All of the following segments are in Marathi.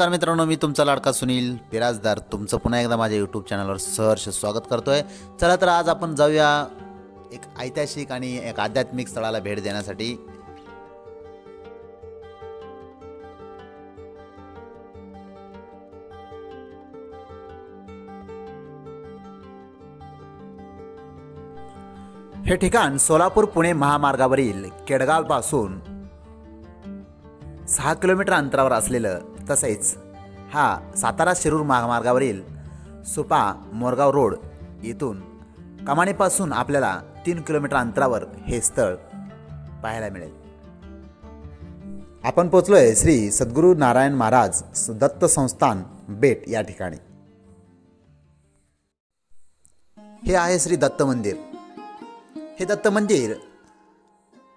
नमस्कार मित्रांनो मी तुमचा लाडका सुनील बिराजदार. तुमचं पुन्हा एकदा माझ्या यूट्यूब चॅनलवर सहर्ष स्वागत करतोय. चला तर आज आपण जाऊया एक ऐतिहासिक आणि एक आध्यात्मिक स्थळाला भेट देण्यासाठी. हे ठिकाण सोलापूर पुणे महामार्गावरील केडगावपासून सहा किलोमीटर अंतरावर असलेलं तसेच हा सातारा शिरूर महामार्गावरील सुपा मोरगाव रोड येथून कमानीपासून आपल्याला तीन किलोमीटर अंतरावर हे स्थळ पाहायला मिळेल. आपण पोचलोय श्री सद्गुरू नारायण महाराज दत्त संस्थान बेट या ठिकाणी. हे आहे श्री दत्त मंदिर. हे दत्त मंदिर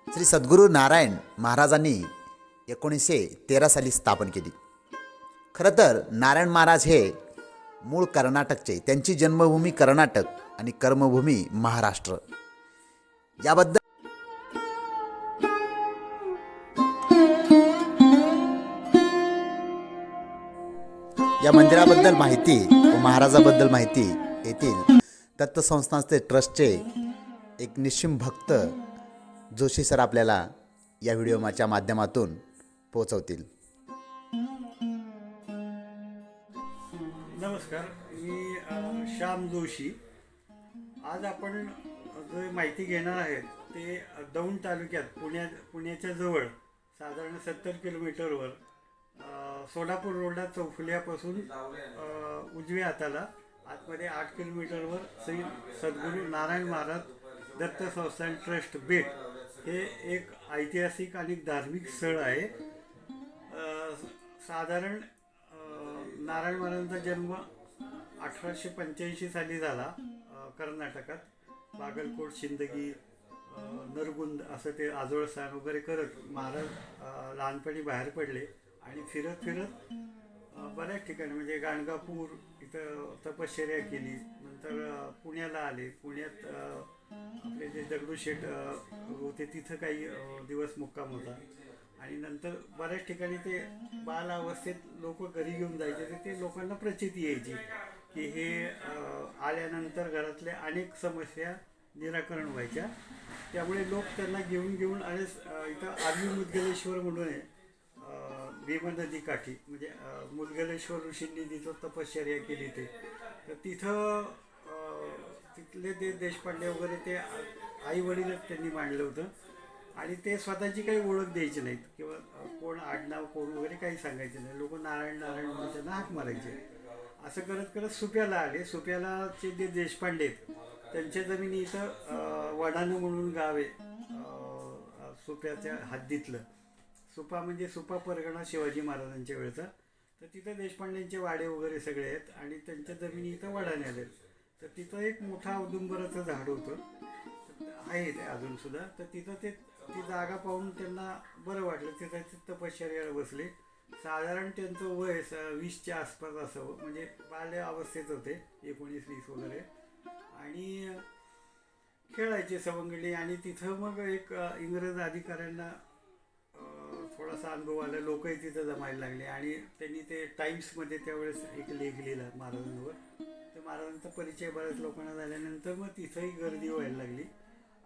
श्री सद्गुरू नारायण महाराजांनी एकोणीसशे तेरा साली स्थापन केली. खरं तर नारायण महाराज हे मूळ कर्नाटकचे त्यांची जन्मभूमी कर्नाटक आणि कर्मभूमी महाराष्ट्र. याबद्दल या मंदिराबद्दल माहिती व महाराजाबद्दल माहिती येथील दत्त संस्थानचे ट्रस्टचे एक निश्चिम भक्त जोशी सर आपल्याला या व्हिडिओच्या माध्यमातून पोचवतील नमस्कार मी श्याम जोशी. आज आपण जो माहिती घेणार आहेत ते दौंड तालुक्यात पुण्या पुण्याच्या जवळ साधारण सत्तर किलोमीटरवर सोलापूर रोडला चौफुल्यापासून उजव्या हाताला आतमध्ये आठ किलोमीटरवर श्री सद्गुरू नारायण महाराज दत्त संस्थान ट्रस्ट बेट हे एक ऐतिहासिक आणि धार्मिक स्थळ आहे. साधारण नारायण महाराजांचा जन्म अठराशे पंच्याऐंशी साली झाला कर्नाटकात. बागलकोट शिंदगी नरगुंद असं ते आजोळस्थान वगैरे करत महाराज लहानपणी बाहेर पडले आणि फिरत फिरत बऱ्याच ठिकाणी म्हणजे गाणगापूर इथं तपश्चर्या केली. नंतर पुण्याला आले. पुण्यात आपले जे दगडूशेठ होते तिथं काही दिवस मुक्काम होता. आणि नंतर बऱ्याच ठिकाणी ते बाल अवस्थेत लोक घरी घेऊन जायचे. तर ते लोकांना प्रचिती यायची की हे आल्यानंतर घरातल्या अनेक समस्या निराकरण व्हायच्या. त्यामुळे लोक त्यांना घेऊन घेऊन आणि इथं आर्वी मुदगलेश्वर म्हणून आहे. भीमा नदी काठी म्हणजे मुदगलेश्वर ऋषींनी तिथं तपश्चर्या केली ते. तर तिथं तिथले ते देशपांडे वगैरे ते आई वडीलच त्यांनी मांडलं होतं. आणि ते स्वतःची काही ओळख द्यायची नाहीत. किंवा कोण आडनाव कोण वगैरे काही सांगायचे नाही. लोक नारायण नारायण म्हणून त्यांना हाक मारायचे. असं करत करत सुप्याला आले. सुप्यालाचे जे देशपांडे आहेत त्यांच्या जमिनी इथं अ, म्हणून गाव आहे सुप्याच्या हद्दीतलं. सुपा म्हणजे सुपा परगणा शिवाजी महाराजांच्या वेळचा. तर तिथं देशपांडेंचे वाडे वगैरे सगळे आहेत आणि त्यांच्या जमिनी इथं वडाने आले तर तिथं एक मोठा औदुंबराचं झाड होतं. आहे ते अजून सुद्धा. तर तिथं ते ती जागा पाहून त्यांना बरं वाटलं. तिथं ते तपश्चर्याला बसले. साधारण त्यांचं वय स- वीसच्या आसपास असावं. म्हणजे बाल्य अवस्थेत होते एकोणीस वीस वगैरे. आणि खेळायचे सवंगडी आणि तिथं मग एक इंग्रज अधिकाऱ्यांना थोडासा अनुभव आला. लोकही तिथं जमायला लागले. आणि त्यांनी ते टाईम्समध्ये त्यावेळेस एक लेख लिहिला महाराजांवर. तर महाराजांचा परिचय बऱ्याच लोकांना झाल्यानंतर मग तिथंही गर्दी व्हायला लागली.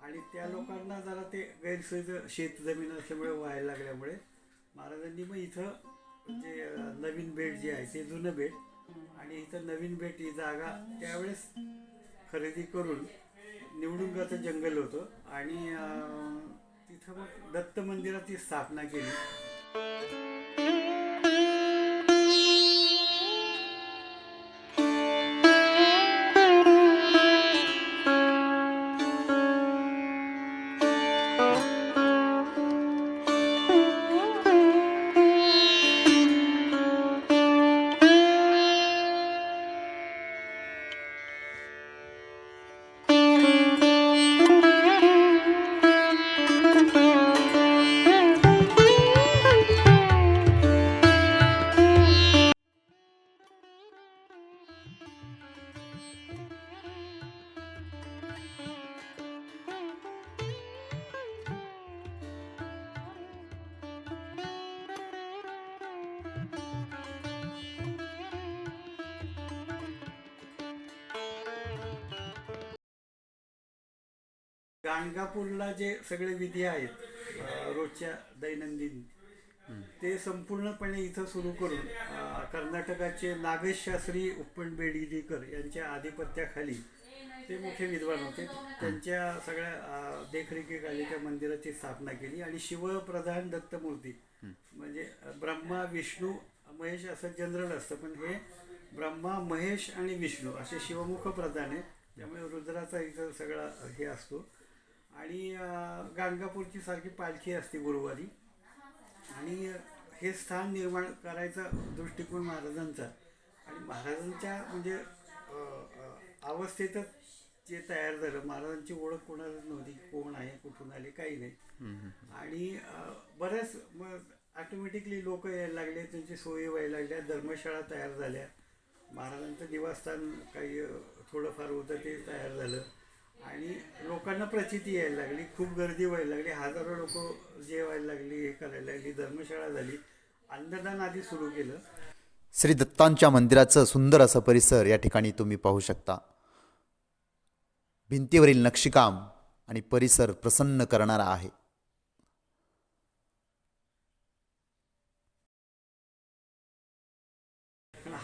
आणि त्या लोकांना जरा ते गैरसोयीचं शेत जमीन असल्यामुळे व्हायला लागल्यामुळे महाराजांनी मग इथं जे नवीन बेट जे आहे ते जुनं बेट आणि इथं नवीन बेट ही जागा त्यावेळेस खरेदी करून निवडुंगाचं जंगल होतं आणि तिथं मग दत्त मंदिराची स्थापना केली. गाणगापूरला जे सगळे विधी आहेत रोजच्या दैनंदिन ते संपूर्णपणे इथं सुरू करून कर्नाटकाचे नागेश शास्त्री उप्पण बेडगिरीकर यांच्या आधिपत्याखाली ते मोठे विद्वान होते. त्यांच्या सगळ्या देखरेखीखाली त्या मंदिराची स्थापना केली आणि शिवप्रधान दत्तमूर्ती म्हणजे ब्रह्मा विष्णू महेश असं जनरल असतं पण हे ब्रह्मा महेश आणि विष्णू असे शिवमुख प्रधान आहे त्यामुळे रुद्राचा इथं सगळा हे असतो. आणि गाणगापूरची सारखी पालखी असते गुरुवारी. आणि हे स्थान निर्माण करायचा दृष्टिकोन महाराजांचा. आणि महाराजांच्या म्हणजे अवस्थेतच जे तयार झालं. महाराजांची ओळख कोणालाच नव्हती. कोण आहे कुठून आले काही नाही. आणि बऱ्याच मग ऑटोमॅटिकली लोक यायला लागले. त्यांची सोयी व्हायला लागल्या. धर्मशाळा तयार झाल्या. महाराजांचं निवासस्थान काही थोडंफार होतं ते तयार झालं. आणि लोकांना प्रचिती यायला लागली खूप गर्दी व्हायला लागली हजारो लोक जेवायला लागली हे करायला लागली धर्मशाळा झाली अन्नदान आधी सुरू केलं. श्री दत्तांच्या मंदिराचं सुंदर असं परिसर या ठिकाणी तुम्ही पाहू शकता. भिंतीवरील नक्षीकाम आणि परिसर प्रसन्न करणारा आहे.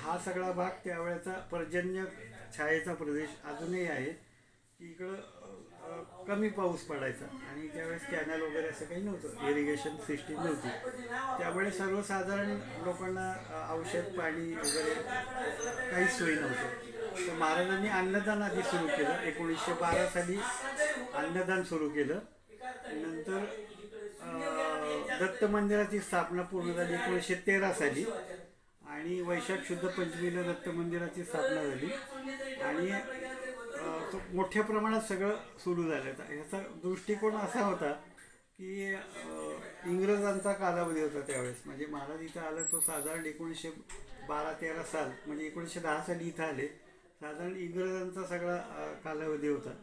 हा सगळा भाग त्यावेळेचा पर्जन्य छायेचा प्रदेश अजूनही आहे. की इकडं कमी पाऊस पडायचा. आणि त्यावेळेस कॅनल वगैरे असं काही नव्हतं. इरिगेशन सिस्टीम नव्हती. त्यामुळे सर्वसाधारण लोकांना औषध पाणी वगैरे काही सोयी नव्हतं. तर महाराजांनी अन्नदान आधी सुरू केलं. एकोणीसशे बारा साली अन्नदान सुरू केलं. नंतर दत्त मंदिराची स्थापना पूर्ण झाली एकोणीसशे तेरा साली. आणि वैशाख शुद्ध पंचमीला दत्त मंदिराची स्थापना झाली. आणि मोठ्या प्रमाणात सगळं सुरू झालं. तर ह्याचा दृष्टिकोन असा होता की इंग्रजांचा कालावधी होता त्यावेळेस. म्हणजे महाराज इथं आलं तो साधारण एकोणीसशे बारा तेरा साल म्हणजे एकोणीसशे दहा साली इथं आले. साधारण इंग्रजांचा सगळा कालावधी होता.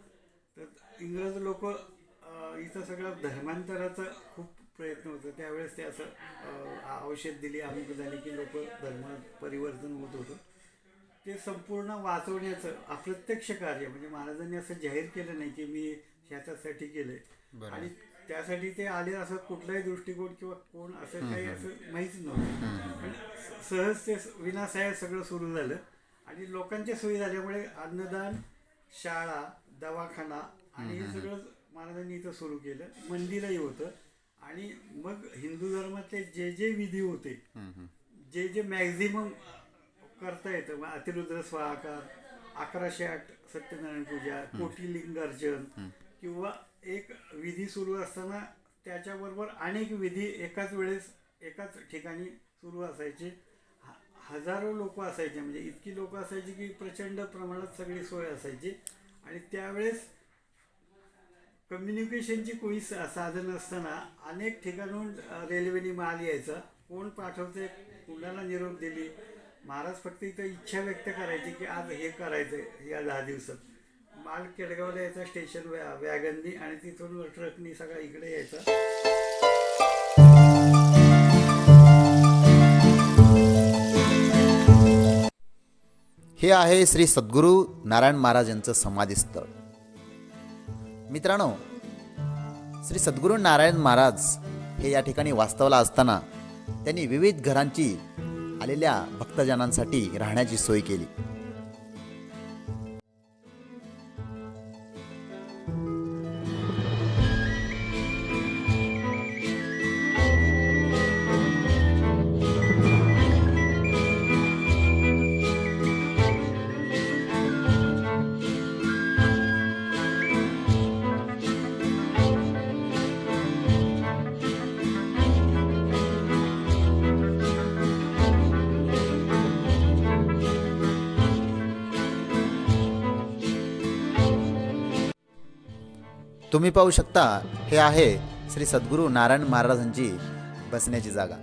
तर इंग्रज लोक इथं सगळं धर्मांतराचं खूप प्रयत्न होता. त्यावेळेस ते असं औषध दिली आम्ही झाली की लोक धर्म परिवर्तन होत होतं. ते संपूर्ण वाचवण्याचं अप्रत्यक्ष कार्य म्हणजे महाराजांनी असं जाहीर केलं नाही की मी ह्याच्यासाठी केलंय आणि त्यासाठी ते आले असं कुठलाही दृष्टिकोन किंवा कोण असं काही असं माहीत नव्हतं. सहज ते विनासाय सगळं सुरू झालं. आणि लोकांच्या सोयी झाल्यामुळे अन्नदान शाळा दवाखाना आणि हे सगळं महाराजांनी इथं सुरू केलं. मंदिरही होतं. आणि मग हिंदू धर्मातले जे जे विधी होते जे जे मॅक्झिमम करता येतं. मग अतिरुद्र स्वाहाकार अकराशे आठ सत्यनारायण पूजा कोटी लिंगार्चन किंवा एक विधी सुरू असताना त्याच्याबरोबर अनेक विधी एकाच वेळेस एकाच ठिकाणी सुरू असायचे. हजारो लोक असायचे. म्हणजे इतकी लोक असायची की प्रचंड प्रमाणात सगळी सोय असायची. आणि त्यावेळेस कम्युनिकेशनची कोणी सा- साधन असताना अनेक ठिकाणून रेल्वेने माल यायचा. कोण पाठवते कुणाला निरोप दिली? महाराज फक्त इथं इच्छा व्यक्त करायची की आज हे करायचं या दहा दिवसात. माल केडगावला यायचा स्टेशन वॅ वॅगननी आणि तिथून ट्रकनी सगळा इकडे यायचा. हे आहे श्री सद्गुरू नारायण महाराज यांचं समाधीस्थळ. मित्रांनो श्री सद्गुरू नारायण महाराज हे या ठिकाणी वास्तवला असताना त्यांनी विविध घरांची आलेल्या भक्तजनांसाठी राहण्याची सोय केली. तुम्ही पाहू शकता हे आहे श्री सद्गुरू नारायण महाराजांची बसण्याची जागा.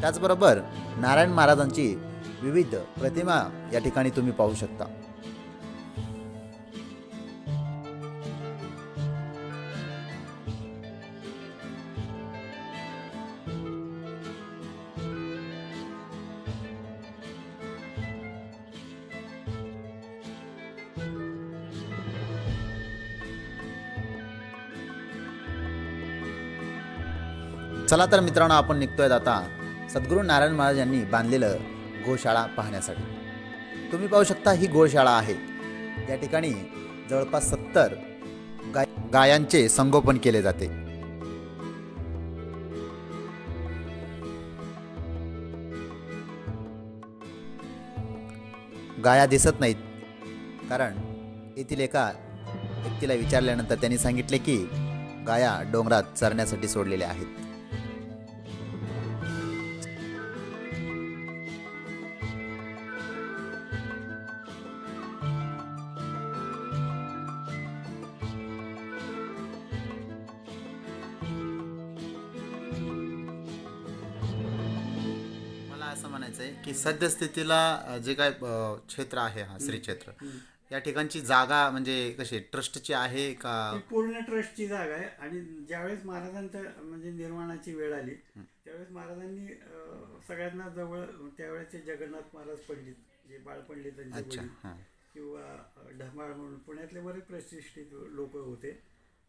त्याचबरोबर नारायण महाराजांची विविध प्रतिमा या ठिकाणी तुम्ही पाहू शकता. चला तर मित्रांनो आपण निघतोय आता सद्गुरू नारायण महाराज यांनी बांधलेलं गोशाळा पाहण्यासाठी. तुम्ही पाहू शकता ही गोशाळा आहे. या ठिकाणी जवळपास सत्तर गाय गायांचे संगोपन केले जाते. गाया दिसत नाहीत. कारण येथील एका व्यक्तीला विचारल्यानंतर त्यांनी सांगितले की गाया डोंगरात चरण्यासाठी सोडलेल्या आहेत. म्हणायचं आहे की सद्यस्थितीला जे काय क्षेत्र आहे हा श्री क्षेत्र या ठिकाणची जागा म्हणजे कशी ट्रस्टची आहे का? पूर्ण ट्रस्टची जागा आहे आणि ज्यावेळेस महाराजांचं म्हणजे निर्माणाची वेळ आली त्यावेळेस महाराजांनी सगळ्यांना जवळ त्यावेळेचे जगन्नाथ महाराज पंडित जे बाळ हां. किंवा ढमाळ म्हणून पुण्यातले बरेच प्रतिष्ठित लोक होते.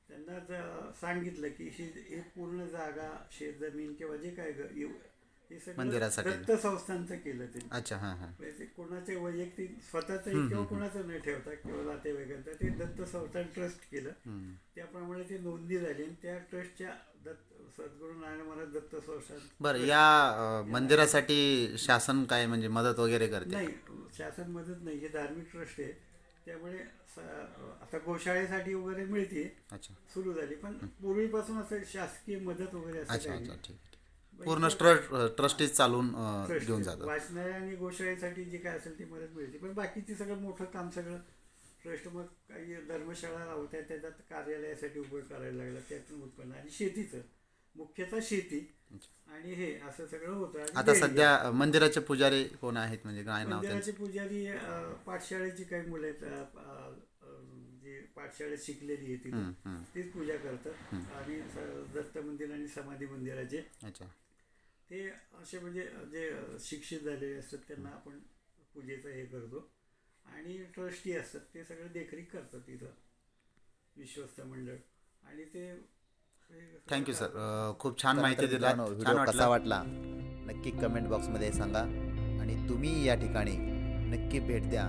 त्यांना सांगितलं की ही पूर्ण जागा शेतजमीन किंवा जे काय हे सगळं मंदिरासाठी. दत्त संस्थांचं केलं त्यांनी. अच्छा हां हां. म्हणजे ते कोणाचे वैयक्तिक स्वतःचं किंवा कोणाचं न ठेवता किंवा नातेवाईकांचं ते दत्त संस्थान ट्रस्ट केलं. त्याप्रमाणे ती नोंदणी झाली आणि त्या ट्रस्टच्या दत्त सद्गुरू नारायण महाराज दत्त संस्थान बरं या अ, मंदिरासाठी शासन काय म्हणजे मदत वगैरे करते? नाही शासन मदत नाही. हे धार्मिक ट्रस्ट आहे. त्यामुळे स- आता गोशाळेसाठी वगैरे मिळते. अच्छा. सुरू झाली. पण पूर्वीपासून असं शासकीय मदत वगैरे असं अच्छा काही अच्छा नाही. ठीक. पूर्ण ट्रस्ट ट्रस्टीज चालून घेऊन जातात. वाचनालय आणि गोशाळेसाठी जे काय असेल ती मदत मिळते. पण बाकीची सगळं मोठं काम सगळं ट्रस्ट मग काही धर्मशाळा होत्या त्याच्यात कार्यालयासाठी उभं करायला लागलं त्यातून उत्पन्न. आणि शेतीचं मुख्यतः शेती आणि हे असं सगळं होतं. आता. सध्या मंदिराचे पुजारी कोण आहेत? म्हणजे काय नाव मंदिराचे पुजारी पाठशाळेची काही मुलं आहेत जी पाठशाळेत शिकलेली आहे हम्म. तीच पूजा करतात. दत्त मंदिर आणि समाधी मंदिराचे. अच्छा. ते असे म्हणजे जे शिक्षित झालेले असतात त्यांना आपण पूजेचं हे करतो. आणि ट्रस्टी असतात ते सगळं देखरेख करतात तिथं विश्वस्त मंडळ. आणि ते थँक्यू सर खूप छान माहिती दिला छान व्हिडिओ कसा वाटला वाटला? नक्की कमेंट बॉक्समध्ये सांगा. आणि तुम्ही या ठिकाणी नक्की भेट द्या.